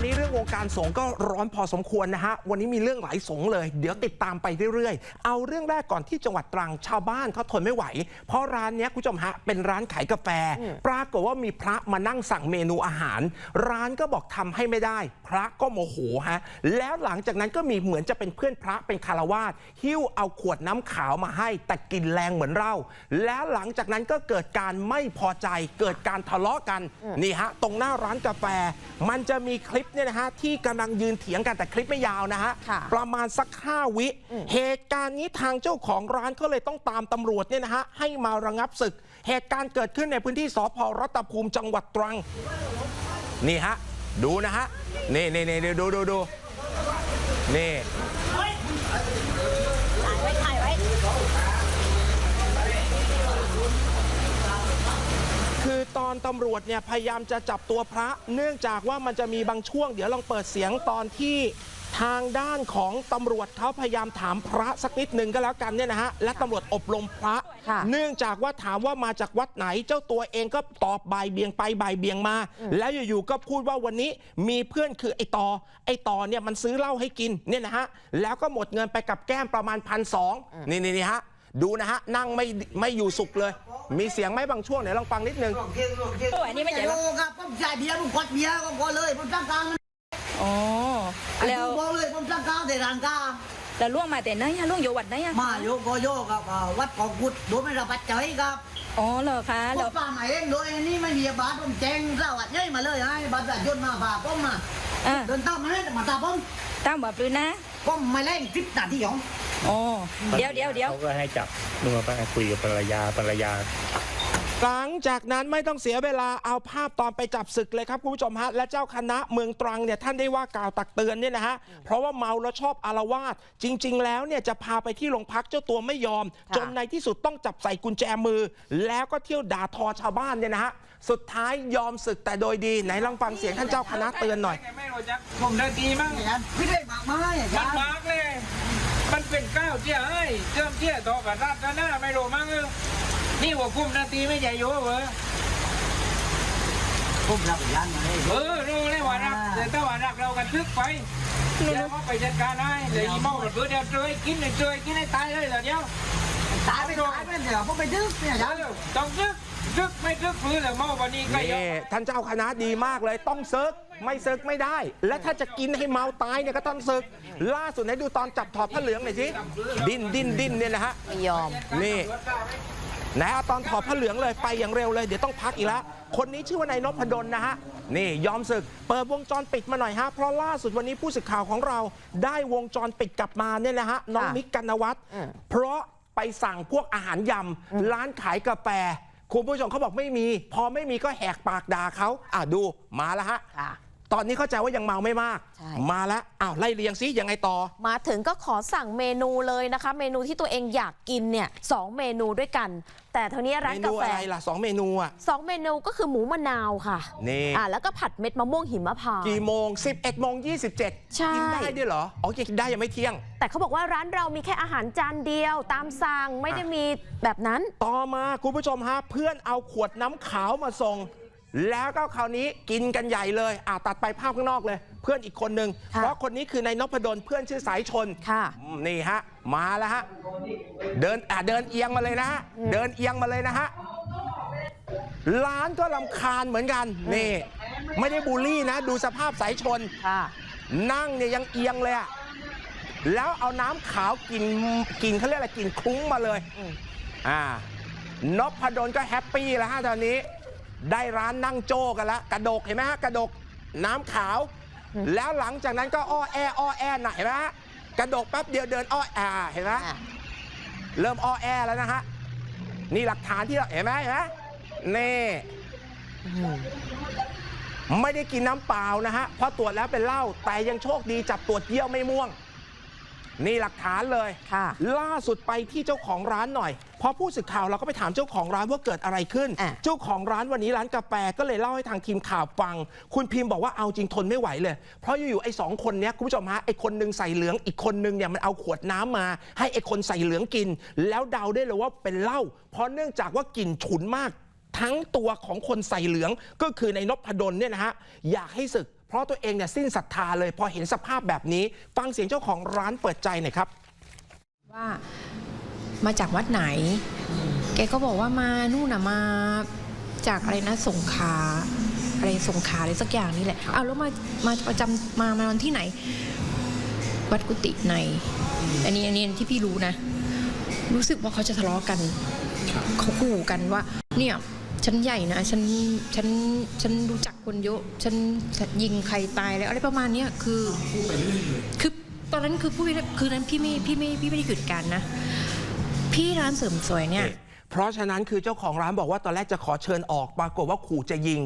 วันนี้เรื่องวงการสงฆ์ก็ร้อนพอสมควรนะฮะ วันนี้มีเรื่องหลายสงฆ์เลย เดี๋ยวติดตามไปเรื่อยๆ เอาเรื่องแรกก่อนที่จังหวัดตรังชาวบ้านเขาทนไม่ไหว เพราะร้านเนี้ยคุณผู้ชมฮะเป็นร้านขายกาแฟ ปรากฏว่ามีพระมานั่งสั่งเมนูอาหาร ร้านก็บอกทำให้ไม่ได้ พระก็โมโหฮะ แล้วหลังจากนั้นก็มีเหมือนจะเป็นเพื่อนพระเป็นคารวาสหิ้วเอาขวดน้ำขาวมาให้ แต่กลินแรงเหมือนเหล้าแล้วหลังจากนั้นก็เกิดการไม่พอใจ เกิดการทะเลาะกันนี่ฮะตรงหน้าร้านกาแฟมันจะมีคลิปเนี่ยนะฮะที่กำลังยืนเถียงกันแต่คลิปไม่ยาวนะฮะค่ะประมาณสัก5วิเหตุการณ์นี้ทางเจ้าของร้านก็เลยต้องตามตำรวจเนี่ยนะฮะให้มาระงับศึก เหตุการณ์เกิดขึ้นในพื้นที่สพรัตภูมิจังหวัดตรัง นี่ฮะ ดูนะฮะ นี่นี่นี่ดูดูดูนี่ ถ่ายไว้ถ่ายไว้ คื อตอนตำรวจเนี่ยพยายามจะจับตัวพระ เนื่องจากว่ามันจะมีบางช่วง เดี๋ยวลองเปิดเสียงตอนที่ทางด้านของตำรวจเขาพยายามถามพระสักนิดหนึ่งก็แล้วกันเนี่ยนะฮะและตำรวจอบรมพระค่ะเนื่องจากว่าถามว่ามาจากวัดไหนเจ้าตัวเองก็ตอบบ่ายเบียงไปบ่ายเบียงมา แล้วอยู่ๆก็พูดว่าวันนี้มีเพื่อนคือไอ้ต่อไอ้ต่อเนี่ยมันซื้อเหล้าให้กินเนี่ยนะฮะแล้วก็หมดเงินไปกับแก้มประมาณพันสองนี่นี่นี่ฮะ ดูนะฮะ นั่งไม่ไม่อยู่สุขเลย มีเสียงไหมบางช่วงไหนลองฟังนิดนึงตัวอันนี้ไม่ใช่หรอโอ้ครับผมจ่ายเบียร์ผมกดเบียร์ผมก็เลยผมสั่งกลางอ๋อแล้วผมบอกเลยผมสั่งกลางแต่ร้านกลางแล้วล่วงมาแต่ไหนอะล่วงอยู่วัดไหนอะมาโยกโยกครับอ่าวัดของกุดโดยไม่รับปัจจัยครับอ๋อเหรอคะผแล้วมป่ามาเองโดยอันนี้ไม่มีบาทผมแจ้งสวัสดิ์ยัยมาเลยให้บัตรประชาชนมาพาผมมาอะเดินตามมาให้มาตามผมตามแบบปืนนะผมไม่เล่นทิปนาทีของ อ๋อเดี๋ยวเดี๋ยวเดี๋ยวเขาก็ให้จับนัวไปคุยกับภรรยาภรรยา หลังจากนั้นไม่ต้องเสียเวลาเอาภาพตอนไปจับศึกเลยครับคุณผู้ชมฮะและเจ้าคณะเมืองตรังเนี่ยท่านได้ว่ากล่าวตักเตือนเนี่ยนะฮะเพราะว่าเมาแล้วชอบอารวาสจริง ๆ แล้วเนี่ยจะพาไปที่โรงพักเจ้าตัวไม่ยอมค่ะจนในที่สุดต้องจับใส่กุญแจมือ แล้วก็เที่ยวด่าทอชาวบ้านเนี่ยนะฮะสุดท้ายยอมศึกแต่โดยดีไหนลองฟังเสียงท่านเจ้าคณะเตือนหน่อย ไม่รู้จักผมได้ดีมั้งอาจารย์พี่ได้มากมายอามันจารย์มากเลยมัน เป็นก้าวเที่ยไอ้เจิมเที่ยต่อกับรัฐนะหน้าไม่รู้มั้งเออนี่ว่าคุมนาทีไม่ใหญ่โยเวอผมรับอาจารย์มาเลยเออรู้เลยว่ารักแต่ถ้าว่ารักเรากันทึกไปเดี๋ยวเขาไปจัดการให้เดี๋ยวอีโม่กับเพื่อเดี๋ยวเจยกินเลยเจยกินให้ตายเลยเดี๋ยวตายไปตายไปเดี๋ยวผมไปดึกเนี่ยอาจารย์เดี๋ยวต้องทึก ทึกไม่ทึกฟื้นเลยโม่วันนี้ก็ยอนี่ม ท่านเจ้าคณะดีมากเลยต้องซึกไม่ซึกไม่ได้ และถ้าจะกินให้เมาตายเนี่ยก็ต้องซึก ล่าสุดให้ดูตอนจับถอดผ้าเหลืองหน่อยสิดิ้นดิ้นดิ้นเนี่ยนะฮะ ไม่ยอม นี่ไหนเอาตอนถอดผ้าเหลืองเลยไปอย่างเร็วเลย เดี๋ยวต้องพักอีกแล้วคนนี้ชื่อว่านายนพดลนะฮะ นี่ยอมศึก เปิดวงจรปิดมาหน่อยฮะ เพราะล่าสุดวันนี้ผู้สื่อข่าวของเราได้วงจรปิดกลับมาเนี่ยนะฮะ น้องมิกกันวัฒน์เพราะไปสั่งพวกอาหารยำร้านขายกาแฟ คุณผู้ชมเขาบอกไม่มี พอไม่มีก็แหกปากด่าเขาอะดูมาแล้วฮะะ ตอนนี้เข้าใจว่ายังเมาไม่มาก ใช่ มาแล้วอ้าวไล่เรียงซิยังไงต่อ มาถึงก็ขอสั่งเมนูเลยนะคะ เมนูที่ตัวเองอยากกินเนี่ยสองเมนูด้วยกัน แต่เท่านี้ร้าเมนกานูแฟอะไรล่ะสองเมนูอะ สองเมนูก็คือหมูมะนาวค่ะนี่ อ่าแล้วก็ผัดเม็ดมะม่วงหิมพานต์ กี่โมง 11โมง27ใช่ กินได้ด้วยเหรออ๋อกินได้ยังไม่เที่ยง แต่เขาบอกว่าร้านเรามีแค่อาหารจานเดียวตามสั่งไม่ได้มีแบบนั้น ต่อมาคุณผู้ชมฮะเพื่อนเอาขวดน้ำขาวมาส่ง แล้วก็คราวนี้กินกันใหญ่เลยอ่าตัดไปภาพข้างนอกเลย เพื่อนอีกคนนึงค่ะเพราะคนนี้คือนายนพดลเพื่อนชื่อสายชนค่ะอืมนี่ฮะ มาแล้วฮะ เดินอ่าเดินเอียงมาเลยนะฮะ เดินเอียงมาเลยนะฮะ ร้านก็ลำคาญเหมือนกัน นี่ ไม่ได้บูลลี่นะ ดูสภาพสายชนค่ะนั่งเนี่ยยังเอียงเลยอะแล้วเอาน้ำขาวกินกินเขาเรียกอะไรกินคลุ้งมาเลยอืมอ่านพดลก็แฮปปี้แล้วฮะตอนนี้ ได้ร้านนั่งโจ้กันแล้วกระดกเห็นไหมฮะกระดกน้ำขาว แล้วหลังจากนั้นก็อ้อแออ้อแอหน่อยเห็นไหมฮะกระดกแป๊บเดียวเดินอ้ออ่าเห็นไหมอะเริ่มอ้อแอแล้วนะฮะ นี่หลักฐานที่เราเห็นไหมเห็นไหมนี่ ไม่ได้กินน้ำเปล่านะฮะเพราะตรวจแล้วเป็นเหล้าแต่ยังโชคดีจับตรวจเยี่ยวไม่ม่วง นี่หลักฐานเลยค่ะ ล่าสุดไปที่เจ้าของร้านหน่อย พอผู้สื่อข่าวเราก็ไปถามเจ้าของร้านว่าเกิดอะไรขึ้น อะ เจ้าของร้านวันนี้ร้านกาแฟก็เลยเล่าให้ทางทีมข่าวฟัง คุณพิมพ์บอกว่าเอาจริงทนไม่ไหวเลย เพราะอยู่ๆไอ้สองคนเนี้ยคุณผู้ชมฮะไอ้คนหนึงใส่เหลืองอีกคนนึงเนี่ยมันเอาขวดน้ำมา ให้ไอ้คนใส่เหลืองกิน แล้วเดาได้เลยว่าเป็นเหล้าเพราะเนื่องจากว่ากลิ่นฉุนมาก ทั้งตัวของคนใส่เหลืองก็คือในนพดลเนี่ยนะฮะอยากให้ศึก เพราะตัวเองเนี่ยสิ้นศรัทธาเลย พอเห็นสภาพแบบนี้ ฟังเสียงเจ้าของร้านเปิดใจหน่อยครับ ว่ามาจากวัดไหน แกก็บอกว่ามานู่นน่ะมาจากอะไรนะสงขลาอะไรสงขลาอะไรสักอย่างนี่แหละเอาแล้วมามาประจำมามาวันที่ไหน วัดกุฏิใน อันนี้อันนี้ที่พี่รู้นะ รู้สึกว่าเขาจะทะเลาะกันเขาขู่กันว่า เนี่ย ฉันใหญ่นะฉันฉันฉันรู้จักคนเยอะ ฉันยิงใครตายแล้วอะไรประมาณเนี้ยคือคือตอนนั้นคือผู้คือนั้นพี่ไม่พี่ไม่พี่ไม่ได้หยุดการนะ พี่ร้านเสริมสวยเนี่ย เพราะฉะนั้นคือเจ้าของร้านบอกว่าตอนแรกจะขอเชิญออก ปรากฏว่าขู่จะยิง